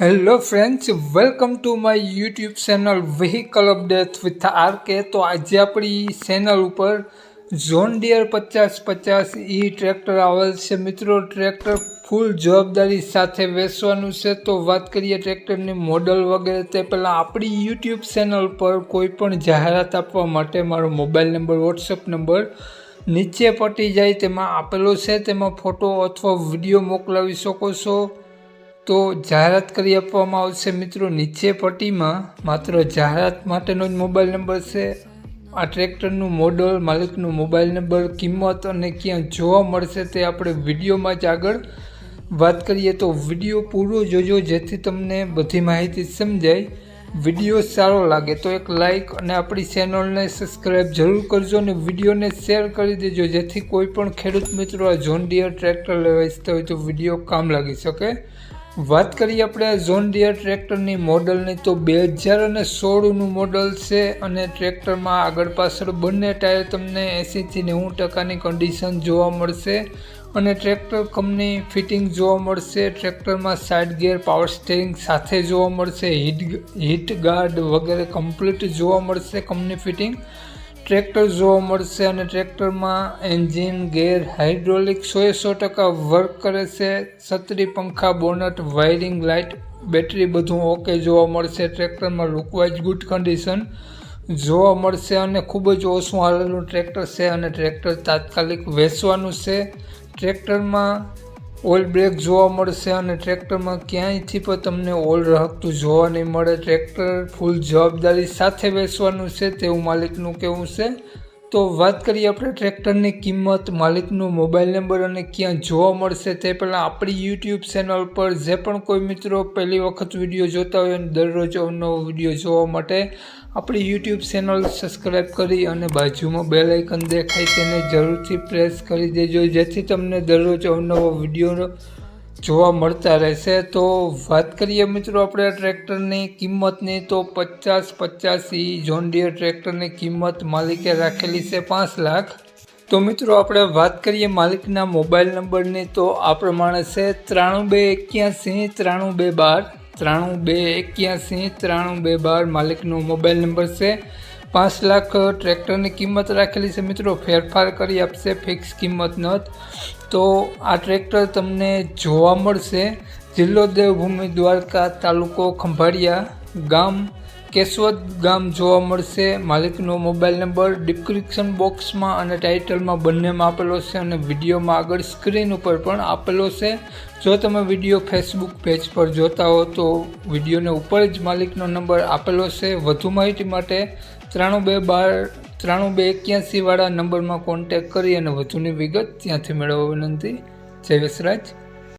Hello friends welcome to my YouTube channel vehicle update with R K તો આજે આપણી channel ઉપર zone dear પચાસ પચાસ ઈ ટ્રેક્ટર આવેલ છે. મિત્રો ટ્રેક્ટર ફૂલ જવાબદારી સાથે વેચવાનું છે. તો વાત કરીએ ટ્રેક્ટરની મોડલ વગેરે, તે પહેલાં આપણી યુટ્યુબ ચેનલ પર કોઈ પણ જાહેરાત આપવા માટે મારો મોબાઈલ નંબર વોટ્સઅપ નંબર નીચે પટી જાય. તેમાં આપેલો છે. તેમાં ફોટો અથવા વીડિયો મોકલાવી શકો છો. તો જાહેરાત કરી આપવામાં આવશે મિત્રો. નીચે પટ્ટીમાં માત્ર જાહેરાત માટેનો જ મોબાઈલ નંબર છે. આ ટ્રેક્ટરનું મોડલ માલિકનું મોબાઈલ નંબર, કિંમત અને ક્યાં જોવા મળશે તે આપણે વિડીયોમાં જ આગળ વાત કરીએ. તો વીડિયો પૂરો જોજો, જેથી તમને બધી માહિતી સમજાય. વીડિયો સારો લાગે તો એક લાઈક અને આપણી ચેનલને સબસ્ક્રાઈબ જરૂર કરજો અને વિડીયોને શેર કરી દેજો, જેથી કોઈ પણ ખેડૂત મિત્રો આ જોન ડિયર ટ્રેક્ટર લેવા ઈચ્છતા હોય તો વીડિયો કામ લાગી શકે. વાત કરીએ આપણે ઝોન ડિયર ટ્રેક્ટરની મોડલની, તો બે હજાર અને સોળનું મોડલ છે અને ટ્રેક્ટરમાં આગળ પાછળ બંને ટાયર તમને એંસીથી નેવું ટકાની કન્ડિશન જોવા મળશે અને ટ્રેક્ટર કંપની ફિટિંગ જોવા મળશે, ટ્રેક્ટરમાં સાઇડ ગિયર પાવર સ્ટેરિંગ સાથે જોવા મળશે હીટ હીટ ગાર્ડ વગેરે કમ્પ્લીટ જોવા મળશે કંપની ફિટિંગ ટ્રેક્ટર જોવા મળશે અને ટ્રેક્ટરમાં એન્જિન, ગેર હાઇડ્રોલિક સોએ સો ટકા વર્ક કરે છે. છત્રી પંખા, બોનટ, વાયરિંગ, લાઇટ, બેટરી બધું ઓકે જોવા મળશે. ટ્રેક્ટરમાં લુકવાઇઝ ગુડ કન્ડિશન જોવા મળશે અને ખૂબ જ ઓછું હાલેલું ટ્રેક્ટર છે અને ટ્રેક્ટર તાત્કાલિક વેચવાનું છે. ટ્રેક્ટરમાં ઓઇલ બ્રેક જોવા મળશે અને ટ્રેક્ટરમાં ક્યાંયથી પણ તમને ઓઇલ રહકતું જોવા નહીં મળે. ટ્રેક્ટર ફૂલ જવાબદારી સાથે બેસવાનું છે, તેવું માલિકનું કહેવું છે. તો વાત કરીએ આપણે ટ્રેક્ટરની કિંમત, માલિકનો મોબાઈલ નંબર અને ક્યાં જોવા મળશે તે પહેલાં આપણી યુટ્યુબ ચેનલ પર જે પણ કોઈ મિત્રો પહેલી વખત વીડિયો જોતા હોય અને દરરોજ અવનવો વીડિયો જોવા માટે આપણી યુટ્યુબ ચેનલ સબસ્ક્રાઈબ કરી અને બાજુમાં બેલ આઇકન દેખાય તેને જરૂરથી પ્રેસ કરી દેજો, જેથી તમને દરરોજ અવનવો વીડિયો જોવા મળતા રહેશે. તો વાત કરીએ મિત્રો આપણે ટ્રેક્ટરની કિંમતની, તો પચાસ પચાસી જોનડિયર ટ્રેક્ટરની કિંમત માલિકે રાખેલી છે પાંચ લાખ. તો મિત્રો આપણે વાત કરીએ માલિકના મોબાઈલ નંબરની, તો આ પ્રમાણે છે ત્રાણું બે એક્યાસી, ત્રાણું બે બાર. ત્રાણું બે એક્યાસી, ત્રાણું બે બાર માલિકનો મોબાઈલ નંબર છે. પાંચ લાખ ટ્રેક્ટરની કિંમત રાખેલી છે મિત્રો. ફેરફાર કરી આપશે ફિક્સ કિંમત ન તો આ ટ્રેક્ટર તમને જોવા મળશે. જિલ્લો દેવભૂમિ દ્વારકા તાલુકો ખંભાળિયા ગામ કેશવદ ગામ જોવા મળશે. માલિકનો મોબાઈલ નંબર ડિસ્ક્રિપ્શન બોક્સમાં અને ટાઇટલમાં બંનેમાં આપેલો છે અને વિડીયોમાં આગળ સ્ક્રીન ઉપર પણ આપેલો છે. જો તમે વીડિયો ફેસબુક પેજ પર જોતા હો તો વિડીયોને ઉપર જ માલિકનો નંબર આપેલો છે. વધુ માહિતી માટે ત્રાણું બે બાર ત્રાણું બે એક્યાસીવાળા નંબરમાં કોન્ટેક કરી અને વધુની વિગત ત્યાંથી મેળવવા વિનંતી. જય વસરાજ.